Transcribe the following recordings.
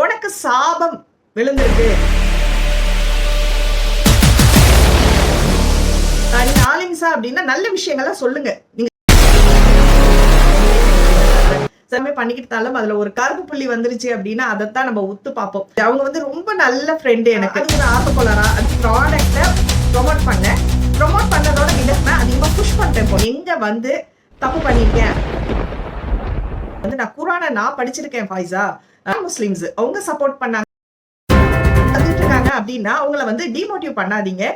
உனக்கு சாபம் விழுந்திருக்கு. நீங்க ஆலிம்சா அப்படின்னா நல்ல விஷயங்களை சொல்லுங்க. நீங்க எல்லாமே பண்ணிக்கிட்டாலும் அதுல ஒரு கருப்பு புள்ளி வந்துருச்சு அப்படின்னா அதைத்தான் நம்ம உத்து பார்ப்போம். அவங்க வந்து ரொம்ப நல்ல ஃப்ரெண்டு எனக்கு. அது ஒரு ஆர்வக்கோளரா அந்த ப்ராடக்ட்டை ப்ரொமோட் பண்ணேன் ப்ரொமோட் பண்ணதோட விதமா அதிகமா புஷ் பண்ணிட்டேன் இப்போ. எங்க வந்து தப்பு பண்ணியிருக்கேன்? வந்து நான் குரானை நான் படிச்சிருக்கேன் ஃபாய்ஸா முஸ்லிம்ஸ். அவங்க சப்போர்ட் பண்ணாங்க. இருக்காங்க அப்படின்னா அவங்கள வந்து டிமோட்டிவ் பண்ணாதீங்க.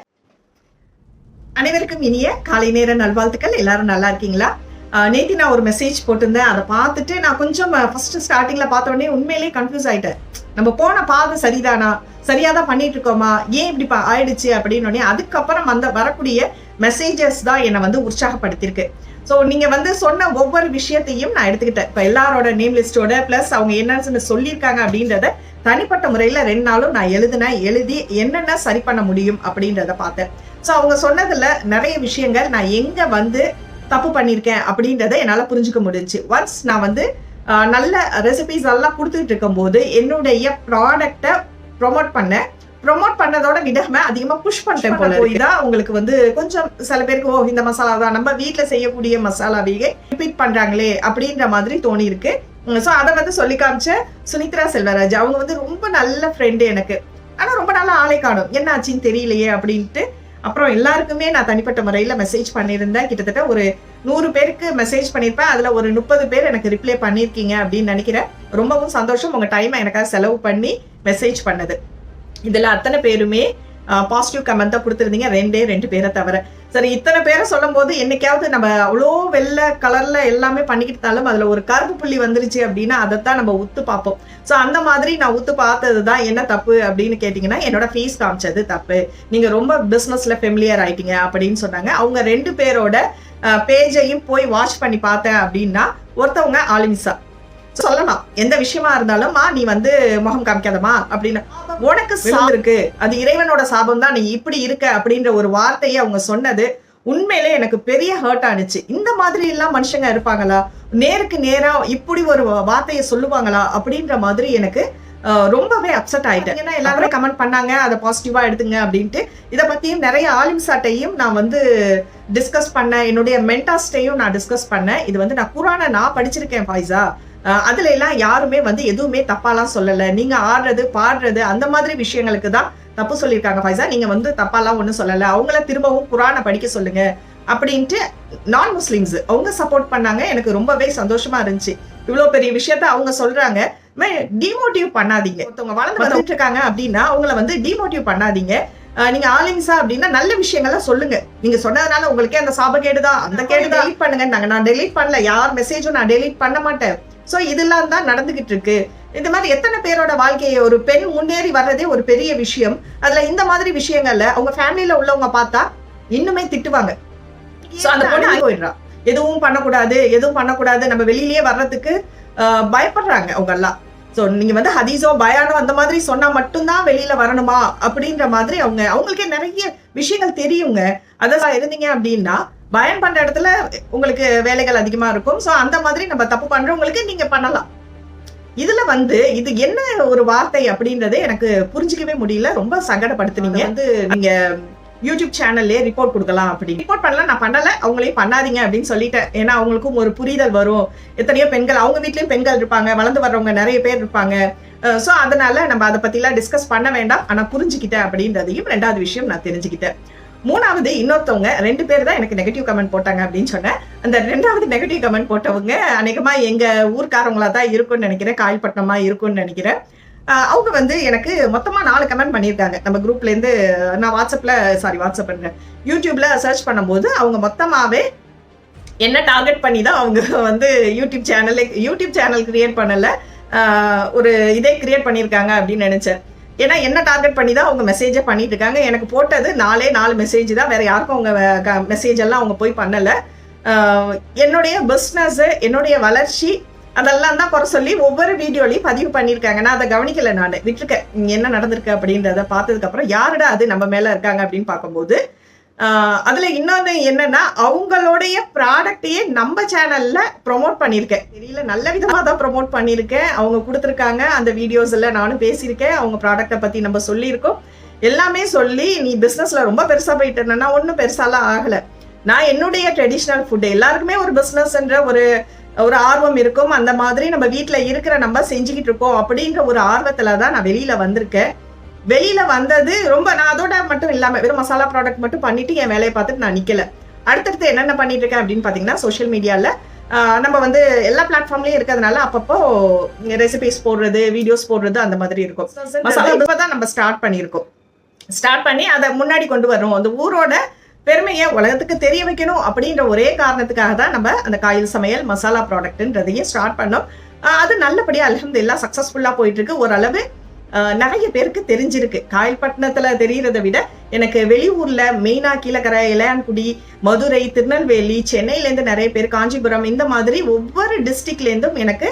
அனைவருக்கும் இனிய காலை நேர நல்வாழ்த்துக்கள். எல்லாரும் நல்லா இருக்கீங்களா? நேத்தி நான் ஒரு மெசேஜ் போட்டிருந்தேன். அதை பார்த்துட்டு நான் கொஞ்சம் ஃபர்ஸ்ட் ஸ்டார்டிங்ல பார்த்த உடனே உண்மையிலேயே கன்ஃபியூஸ் ஆயிட்டேன். நம்ம போன பாதை சரிதானா? சரியா தான் பண்ணிட்டு இருக்கோமா? ஏன் இப்படி பா- ஆயிடுச்சு? அப்படின்னு உடனே அதுக்கப்புறம் அந்த வரக்கூடிய மெசேஜஸ் தான் என்னை வந்து உற்சாகப்படுத்தியிருக்கு. ஸோ நீங்கள் வந்து சொன்ன ஒவ்வொரு விஷயத்தையும் நான் எடுத்துக்கிட்டேன். இப்போ எல்லாரோட நேம் லிஸ்டோட ப்ளஸ் அவங்க என்னன்னு சொல்லியிருக்காங்க அப்படின்றத தனிப்பட்ட முறையில் ரெண்டு நாளும் நான் எழுதினேன். எழுதி என்னென்ன சரி பண்ண முடியும் அப்படின்றத பார்த்தேன். ஸோ அவங்க சொன்னதில் நிறைய விஷயங்கள் நான் எங்கே வந்து தப்பு பண்ணியிருக்கேன் அப்படின்றத என்னால் புரிஞ்சுக்க முடிஞ்சுச்சு. ஒன்ஸ் நான் வந்து நல்ல ரெசிபிஸ் எல்லாம் கொடுத்துட்டு இருக்கும்போது என்னுடைய ப்ராடக்டை ப்ரொமோட் பண்ணேன். ப்ரொமோட் பண்ணதோட விடாம அதிகமா புஷ் பண்ணிட்டேன் போல போய் தான் உங்களுக்கு வந்து கொஞ்சம் சில பேருக்கு ஓ இந்த மசாலா தான் நம்ம வீட்ல செய்யக்கூடிய மசாலாவையே ரிப்பீட் பண்றாங்களே அப்படின்ற மாதிரி தோணி இருக்கு ஸோ அதை வந்து சொல்லி காமிச்ச சுனித்ரா செல்வராஜ் அவங்க வந்து ரொம்ப நல்ல ஃப்ரெண்டு எனக்கு. ஆனா ரொம்ப நாளா ஆளை காணும். என்ன ஆச்சுன்னு தெரியலையே அப்படின்ட்டு. அப்புறம் எல்லாருக்குமே நான் தனிப்பட்ட முறையில மெசேஜ் பண்ணியிருந்தேன். கிட்டத்தட்ட ஒரு நூறு பேருக்கு மெசேஜ் பண்ணியிருப்பேன். அதுல ஒரு முப்பது பேர் எனக்கு ரிப்ளை பண்ணியிருக்கீங்க அப்படின்னு நினைக்கிறேன். ரொம்பவும் சந்தோஷம். உங்க டைமை எனக்காக செலவு பண்ணி மெசேஜ் பண்ணது. இதில் அத்தனை பேருமே பாசிட்டிவ் கமெண்ட் தான் கொடுத்துருந்தீங்க. ரெண்டே ரெண்டு பேரை தவிர. சரி இத்தனை பேரை சொல்லும் போது என்னைக்காவது நம்ம அவ்வளோ வெள்ளை கலரில் எல்லாமே பண்ணிக்கிட்டாலும் அதில் ஒரு கருப்பு புள்ளி வந்துருச்சு அப்படின்னா அதைத்தான் நம்ம உத்து பார்ப்போம். ஸோ அந்த மாதிரி நான் உத்து பார்த்தது தான் என்ன தப்பு அப்படின்னு கேட்டிங்கன்னா என்னோட ஃபீஸ் காமிச்சது தப்பு. நீங்கள் ரொம்ப பிஸ்னஸில் ஃபெமிலியர் ஆயிட்டீங்க அப்படின்னு சொன்னாங்க. அவங்க ரெண்டு பேரோட பேஜையும் போய் வாட்ச் பண்ணி பார்த்தேன் அப்படின்னா ஒருத்தவங்க ஆலிமிசா சொல்லலாம். எந்த விஷயமா இருந்தாலும்மா நீ வந்து முகம் காமிக்காதமா அப்படின்னு. உனக்கு சாபம். இருக்கு. அது இறைவனோட சாபம் தான். நீ இப்படி இருக்க அப்படின்ற ஒரு வார்த்தையை அவங்க சொன்னது உண்மையிலே எனக்கு பெரிய ஹர்ட் ஆனிச்சு. இந்த மாதிரி எல்லாம் மனுஷங்க இருப்பாங்களா? நேருக்கு நேரா இப்படி ஒரு வார்த்தையை சொல்லுவாங்களா? அப்படின்ற மாதிரி எனக்கு ரொம்பவே அப்செட் ஆயிட்டேன். ஏன்னா எல்லாருமே கமெண்ட் பண்ணாங்க. அதை பாசிட்டிவா எடுத்துங்க அப்படின்ட்டு. இதை பத்தியும் நிறைய ஆலிம்சாட்டையும் நான் வந்து டிஸ்கஸ் பண்ணேன். என்னுடைய மென்டாஸ்டையும் நான் டிஸ்கஸ் பண்ணேன். இது வந்து நான் குரானை நான் படிச்சிருக்கேன் ஃபாய்ஸா அதுல எல்லாம் யாருமே வந்து எதுவுமே தப்பாலாம் சொல்லல. நீங்க ஆடுறது பாடுறது அந்த மாதிரி விஷயங்களுக்கு தான் தப்பு சொல்லியிருக்காங்க ஃபைசா. நீங்க வந்து தப்பாலாம் ஒன்றும் சொல்லல. அவங்கள திரும்பவும் குரானை படிக்க சொல்லுங்க அப்படின்ட்டு நான் முஸ்லிம்ஸ் அவங்க சப்போர்ட் பண்ணாங்க. எனக்கு ரொம்பவே சந்தோஷமா இருந்துச்சு. இவ்வளோ பெரிய விஷயத்த அவங்க சொல்றாங்க. டிமோட்டிவ் பண்ணாதீங்க. ஒருத்தவங்க வளர்ந்து வந்துட்டு இருக்காங்க அப்படின்னா அவங்கள வந்து டிமோட்டிவ் பண்ணாதீங்க. நீங்க ஆலிங்ஸா அப்படின்னா நல்ல விஷயங்களை சொல்லுங்க. நீங்க சொன்னதுனால உங்களுக்கே அந்த சாபக்கேடு தான். அந்த கேடு டெலீட் பண்ணுங்க நாங்க நான் டெலீட் பண்ணல. யார் மெசேஜும் நான் டெலீட் பண்ண மாட்டேன். சோ இதெல்லாம் தான் நடந்துகிட்டு இருக்கு. இந்த மாதிரி எத்தனை பேரோட வாழ்க்கையை ஒரு பெண் முன்னேறி வர்றதே ஒரு பெரிய விஷயம். அதுல இந்த மாதிரி விஷயங்கள்ல அவங்க ஃபேமிலியில உள்ளவங்க பார்த்தா இன்னுமே திட்டுவாங்க. சோ அந்த பொண்ணு ஆகி போயிடுறா. எதுவும் பண்ணக்கூடாது எதுவும் பண்ணக்கூடாது. நம்ம வெளியிலேயே வர்றதுக்கு பயப்படுறாங்க அவங்க எல்லாம் ஸோ நீங்க வந்து ஹதீஸோ பயானோ அந்த மாதிரி சொன்னா மட்டும்தான் வெளியில வரணுமா? அப்படின்ற மாதிரி அவங்க அவங்களுக்கே நிறைய விஷயங்கள் தெரியுங்க. அதான் இருந்தீங்க அப்படின்னா பயன் பண்ற இடத்துல உங்களுக்கு வேலைகள் அதிகமா இருக்கும். ஸோ அந்த மாதிரி நம்ம தப்பு பண்றவங்களுக்கு நீங்க பண்ணலாம். இதுல வந்து இது என்ன ஒரு வார்த்தை அப்படின்றதே எனக்கு புரிஞ்சுக்கவே முடியல. ரொம்ப சங்கடப்படுத்துனீங்க. வந்து நீங்க யூடியூப் சேனல்லே ரிப்போர்ட் கொடுக்கலாம் அப்படி ரிப்போர்ட் பண்ணலாம் நான் பண்ணல. அவங்களையும் பண்ணாதீங்க அப்படின்னு சொல்லிட்டேன். ஏன்னா அவங்களுக்கும் ஒரு புரிதல் வரும். எத்தனையோ பெண்கள் அவங்க வீட்லயும் பெண்கள் இருப்பாங்க. வளர்ந்து வர்றவங்க நிறைய பேர் இருப்பாங்க. ஸோ அதனால நம்ம அதை பத்திலாம் டிஸ்கஸ் பண்ண வேண்டாம். ஆனா புரிஞ்சுக்கிட்டேன் அப்படின்றதையும் ரெண்டாவது விஷயம் நான் தெரிஞ்சுக்கிட்டேன். மூணாவது இன்னொருத்தவங்க ரெண்டு பேர் தான் எனக்கு நெகட்டிவ் கமெண்ட் போட்டாங்க அப்படின்னு சொன்னேன். அந்த ரெண்டாவது நெகட்டிவ் கமெண்ட் போட்டவங்க அநேகமாக எங்கள் ஊர்க்காரவங்களா தான் இருக்கும்னு நினைக்கிறேன். காயல்பட்டினமாக இருக்கும்னு நினைக்கிறேன். அவங்க வந்து எனக்கு மொத்தமாக நாலு கமெண்ட் பண்ணியிருக்காங்க. நம்ம குரூப்லேருந்து நான் வாட்ஸ்அப்பில் சாரி வாட்ஸ்அப் பண்ணுறேன் யூடியூப்ல சர்ச் பண்ணும்போது அவங்க மொத்தமாகவே என்ன டார்கெட் பண்ணி தான் அவங்க வந்து யூடியூப் சேனலே யூடியூப் சேனல் கிரியேட் பண்ணல. ஒரு இதே கிரியேட் பண்ணியிருக்காங்க அப்படின்னு நினச்சேன். ஏன்னா என்ன டார்கெட் பண்ணி தான் அவங்க மெசேஜை பண்ணிட்டு இருக்காங்க எனக்கு போட்டது நாலே நாலு மெசேஜ் தான். வேற யாருக்கும் அவங்க மெசேஜ் எல்லாம் அவங்க போய் பண்ணல. என்னுடைய பிஸ்னஸ் என்னுடைய வளர்ச்சி அதெல்லாம் தான் குறை சொல்லி ஒவ்வொரு வீடியோலையும் பதிவு பண்ணியிருக்காங்க. நான் அதை கவனிக்கல நான். விட்டுருக்கேன். என்ன நடந்திருக்கு அப்படின்றத பார்த்ததுக்கப்புறம் யாருடா அது நம்ம மேலே இருக்காங்க அப்படின்னு பார்க்கும்போது அதில் இன்னொன்று என்னன்னா அவங்களுடைய ப்ராடக்டையே நம்ம சேனலில் ப்ரோமோட் பண்ணியிருக்கேன். தெரியல நல்ல விதமாக தான் ப்ரோமோட் பண்ணியிருக்கேன். அவங்க கொடுத்துருக்காங்க அந்த வீடியோஸில் நானும் பேசியிருக்கேன். அவங்க ப்ராடக்ட்டை பற்றி நம்ம சொல்லியிருக்கோம். எல்லாமே சொல்லி நீ பிஸ்னஸில் ரொம்ப பெருசாக போயிட்டு இருந்தேன்னா ஒன்றும் பெருசாலாம் ஆகலை. நான் என்னுடைய ட்ரெடிஷ்னல் ஃபுட்டு எல்லாருக்குமே ஒரு பிஸ்னஸ்ன்ற ஒரு ஒரு ஆர்வம் இருக்கும். அந்த மாதிரி நம்ம வீட்டில் இருக்கிற நம்ம செஞ்சுக்கிட்டு இருக்கோம் அப்படின்ற ஒரு ஆர்வத்தில் தான் நான் வெளியில் வந்திருக்கேன். வெளியில வந்தது ரொம்ப நான் அதோட மட்டும் இல்லாம வெறும் மசாலா ப்ராடக்ட் மட்டும் பண்ணிட்டு என் வேலையை பார்த்துட்டு நான் நிக்கல. அடுத்தடுத்து என்னென்ன பண்ணிட்டு இருக்கேன் அப்படின்னு பாத்தீங்கன்னா சோஷியல் மீடியால நம்ம வந்து எல்லா பிளாட்ஃபார்ம்லயும் இருக்கிறதுனால அப்பப்போ ரெசிபிஸ் போடுறது வீடியோஸ் போடுறது அந்த மாதிரி இருக்கும். மசாலா இப்பதான் நம்ம ஸ்டார்ட் பண்ணியிருக்கோம். ஸ்டார்ட் பண்ணி அதை முன்னாடி கொண்டு வரணும் அந்த ஊரோட பெருமையை உலகத்துக்கு தெரிய வைக்கணும் அப்படின்ற ஒரே காரணத்துக்காக தான் நம்ம அந்த காயில் சமையல் மசாலா ப்ராடக்ட்ன்றதையும் ஸ்டார்ட் பண்ணோம். அது நல்லபடியாக அலமதுல்லா சக்ஸஸ்ஃபுல்லாக போயிட்டு இருக்கு. ஓரளவு நிறைய பேருக்கு தெரிஞ்சிருக்கு. காயல்பட்டினத்துல தெரியறதை விட எனக்கு வெளியூர்ல மெயினா கீழக்கரை இளையான்குடி மதுரை திருநெல்வேலி சென்னையில இருந்து நிறைய பேர் காஞ்சிபுரம் இந்த மாதிரி ஒவ்வொரு டிஸ்ட்ரிக்ட்ல இருந்தும் எனக்கு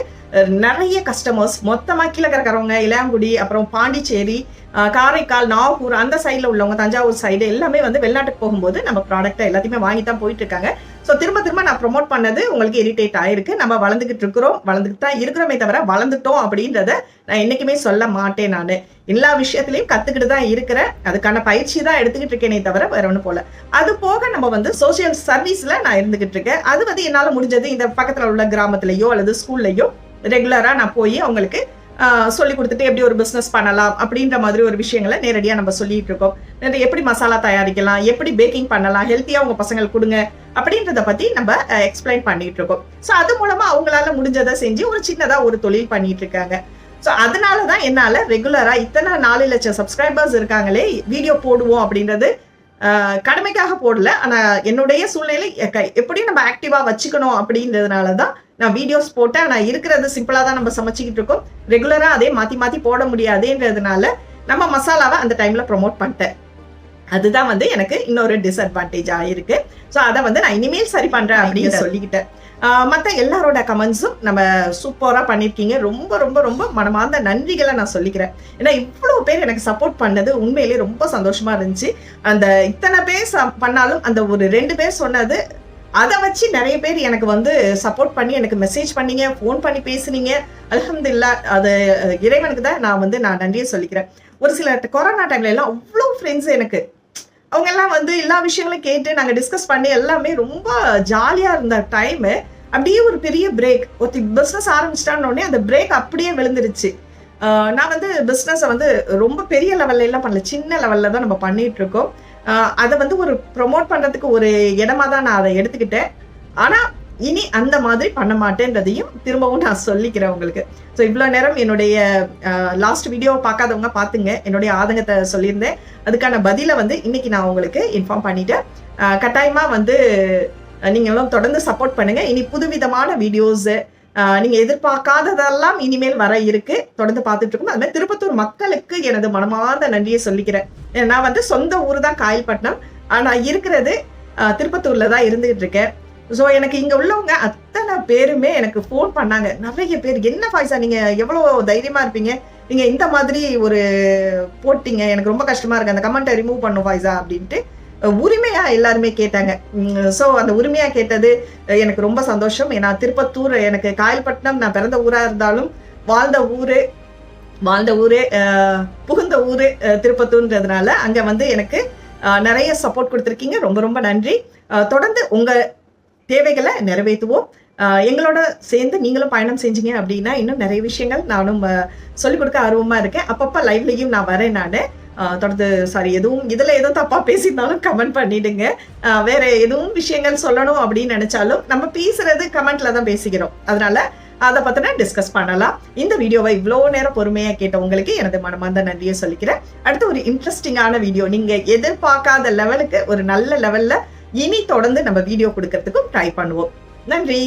நிறைய கஸ்டமர்ஸ் மொத்தமா கீழக்கரைக்காரவங்க இளையாங்குடி அப்புறம் பாண்டிச்சேரி காரைக்கால் நாகூர் அந்த சைடில் உள்ளவங்க தஞ்சாவூர் சைடு எல்லாமே வந்து வெளிநாட்டுக்கு போகும்போது நம்ம ப்ராடக்ட்டை எல்லாத்தையுமே வாங்கி தான் போயிட்டு இருக்காங்க. ஸோ திரும்ப திரும்ப நான் ப்ரொமோட் பண்ணது உங்களுக்கு இரிட்டேட் ஆயிருக்கு. நம்ம வளர்ந்துக்கிட்டு இருக்கிறோம். வளர்ந்துட்டு தான் இருக்கிறோமே தவிர வளர்ந்துட்டோம் அப்படின்றத நான் என்றைக்குமே சொல்ல மாட்டேன் நான். எல்லா விஷயத்துலையும் கற்றுக்கிட்டு தான் இருக்கிறேன். அதுக்கான பயிற்சி தான் எடுத்துக்கிட்டு இருக்கேனே தவிர வேற ஒன்றும் போல. அது போக நம்ம வந்து சோசியல் சர்வீஸில் நான் இருந்துக்கிட்டு இருக்கேன். அது வந்து என்னால் முடிஞ்சது இந்த பக்கத்தில் உள்ள கிராமத்துலேயோ அல்லது ஸ்கூல்லையோ ரெகுலராக நான் போய் அவங்களுக்கு சொல்லி கொடுத்துட்டு எப்படி ஒரு பிஸ்னஸ் பண்ணலாம் அப்படின்ற மாதிரி ஒரு விஷயங்களை நேரடியாக நம்ம சொல்லிட்டு இருக்கோம். எப்படி மசாலா தயாரிக்கலாம் எப்படி பேக்கிங் பண்ணலாம் ஹெல்த்தியாக உங்கள் பசங்களுக்கு கொடுங்க அப்படின்றத பத்தி நம்ம எக்ஸ்பிளைன் பண்ணிட்டு இருக்கோம் ஸோ அது மூலமா அவங்களால முடிஞ்சதை செஞ்சு ஒரு சின்னதா ஒரு தொழில் பண்ணிட்டு இருக்காங்க ஸோ அதனால தான் என்னால் ரெகுலராக இத்தனை நாலு லட்சம் சப்ஸ்கிரைபர்ஸ் இருக்காங்களே வீடியோ போடுவோம் அப்படின்றது கடமைக்காக போடல. ஆனால் என்னுடைய சூழ்நிலை எப்படியும் நம்ம ஆக்டிவாக வச்சுக்கணும் அப்படின்றதுனால தான் நான் வீடியோஸ் போட்டேன். நான் இருக்கிறது சிம்பிளாக தான் நம்ம சமைச்சிக்கிட்டு இருக்கோம் ரெகுலராக அதே மாற்றி மாற்றி போட முடியாதுன்றதுனால நம்ம மசாலாவை அந்த டைமில் ப்ரொமோட் பண்ணிட்டேன். அதுதான் வந்து எனக்கு இன்னொரு டிஸ்அட்வான்டேஜ் ஆயிருக்கு ஸோ அதை வந்து நான் இனிமேல் சரி பண்றேன் அப்படின்னு சொல்லிக்கிட்டேன். மற்ற எல்லாரோட கமெண்ட்ஸும் நம்ம சூப்பராக பண்ணியிருக்கீங்க ரொம்ப ரொம்ப ரொம்ப மனமார்ந்த நன்றிகளை நான் சொல்லிக்கிறேன். ஏன்னா இவ்வளோ பேர் எனக்கு சப்போர்ட் பண்ணது உண்மையிலேயே ரொம்ப சந்தோஷமா இருந்துச்சு. அந்த இத்தனை பேர் பண்ணாலும் அந்த ஒரு ரெண்டு பேர் சொன்னது அதை வச்சு நிறைய பேர் எனக்கு வந்து சப்போர்ட் பண்ணி எனக்கு மெசேஜ் பண்ணீங்க ஃபோன் பண்ணி பேசுனீங்க. அல்ஹம்துலில்லா அது இறைவனுக்கு தான் நான் வந்து நான் நன்றியை சொல்லிக்கிறேன். ஒரு சில கொரோனா டைம்ல எல்லாம் அவ்வளோ ஃப்ரெண்ட்ஸ் எனக்கு அவங்க எல்லாம் வந்து எல்லா விஷயங்களும் கேட்டு நாங்கள் டிஸ்கஸ் பண்ணி எல்லாமே ரொம்ப ஜாலியாக இருந்த டைமு அப்படியே ஒரு பெரிய பிரேக் ஒருத்தி பிஸ்னஸ் ஆரம்பிச்சிட்டான்னு அந்த பிரேக் அப்படியே விழுந்துருச்சு. நான் வந்து பிஸ்னஸை வந்து ரொம்ப பெரிய லெவல்ல எல்லாம் பண்ணல. சின்ன லெவல்ல தான் நம்ம பண்ணிட்டு இருக்கோம். அதை வந்து ஒரு ப்ரொமோட் பண்றதுக்கு ஒரு இடமா தான் நான் அதை எடுத்துக்கிட்டேன். ஆனா இனி அந்த மாதிரி பண்ண மாட்டேன்றதையும் திரும்பவும் நான் சொல்லிக்கிறேன் உங்களுக்கு. ஸோ இவ்வளோ நேரம் என்னுடைய லாஸ்ட் வீடியோ பார்க்காதவங்க பார்த்துங்க. என்னுடைய ஆதங்கத்தை சொல்லியிருந்தேன். அதுக்கான பதிலை வந்து இன்னைக்கு நான் உங்களுக்கு இன்ஃபார்ம் பண்ணிட்டேன் கட்டாயமாக வந்து நீங்களும் தொடர்ந்து சப்போர்ட் பண்ணுங்க. இனி புதுவிதமான வீடியோஸு நீங்கள் எதிர்பார்க்காததெல்லாம் இனிமேல் வர இருக்கு. தொடர்ந்து பார்த்துட்டு இருக்கோம். அது மாதிரி திருப்பத்தூர் மக்களுக்கு எனது மனமார்ந்த நன்றியை சொல்லிக்கிறேன். நான் வந்து சொந்த ஊர் தான் காயல்பட்டினம். ஆனால் இருக்கிறது திருப்பத்தூரில் தான் இருந்துகிட்டு இருக்கேன். ஸோ எனக்கு இங்கே உள்ளவங்க அத்தனை பேருமே எனக்கு ஃபோன் பண்ணாங்க. நிறைய பேர் என்ன பாய்சா நீங்கள் எவ்வளோ தைரியமாக இருப்பீங்க? நீங்கள் இந்த மாதிரி ஒரு போட்டிங்க. எனக்கு ரொம்ப கஷ்டமாக இருக்குது அந்த கமெண்ட்டை ரிமூவ் பண்ணும் ஃபாய்ஸா அப்படின்ட்டு உரிமையாக எல்லாருமே கேட்டாங்க. ஸோ அந்த உரிமையாக கேட்டது எனக்கு ரொம்ப சந்தோஷம். ஏன்னா திருப்பத்தூர் எனக்கு காயல்பட்டினம் நான் பிறந்த ஊராக இருந்தாலும் வாழ்ந்த ஊர் வாழ்ந்த ஊர் புகுந்த ஊர் திருப்பத்தூர்ன்றதுனால அங்கே வந்து எனக்கு நிறைய சப்போர்ட் கொடுத்துருக்கீங்க. ரொம்ப ரொம்ப நன்றி. தொடர்ந்து உங்கள் தேவைகளை நிறைவேற்றுவோம். எங்களோட சேர்ந்து நீங்களும் பயணம் செஞ்சீங்க அப்படின்னா இன்னும் நிறைய விஷயங்கள் நானும் சொல்லிக் கொடுக்க ஆர்வமாக இருக்கேன். அப்பப்போ லைவ்லையும் நான் வரேன் நான். தொடர்ந்து சாரி எதுவும் இதில் எதுவும் தப்பாக பேசியிருந்தாலும் கமெண்ட் பண்ணிடுங்க. வேற எதுவும் விஷயங்கள் சொல்லணும் அப்படின்னு நினச்சாலும் நம்ம பேசுறது கமெண்ட்ல தான் பேசிக்கிறோம். அதனால அதை பற்றின டிஸ்கஸ் பண்ணலாம். இந்த வீடியோவை இவ்வளோ நேரம் பொறுமையாக கேட்ட உங்களுக்கு எனது மனமார்ந்த நன்றியை சொல்லிக்கிறேன். அடுத்து ஒரு இன்ட்ரெஸ்டிங்கான வீடியோ நீங்கள் எதிர்பார்க்காத லெவலுக்கு ஒரு நல்ல லெவலில் இனி தொடர்ந்து நம்ம வீடியோ கொடுக்கறதுக்கும் ட்ரை பண்ணுவோம். நன்றி.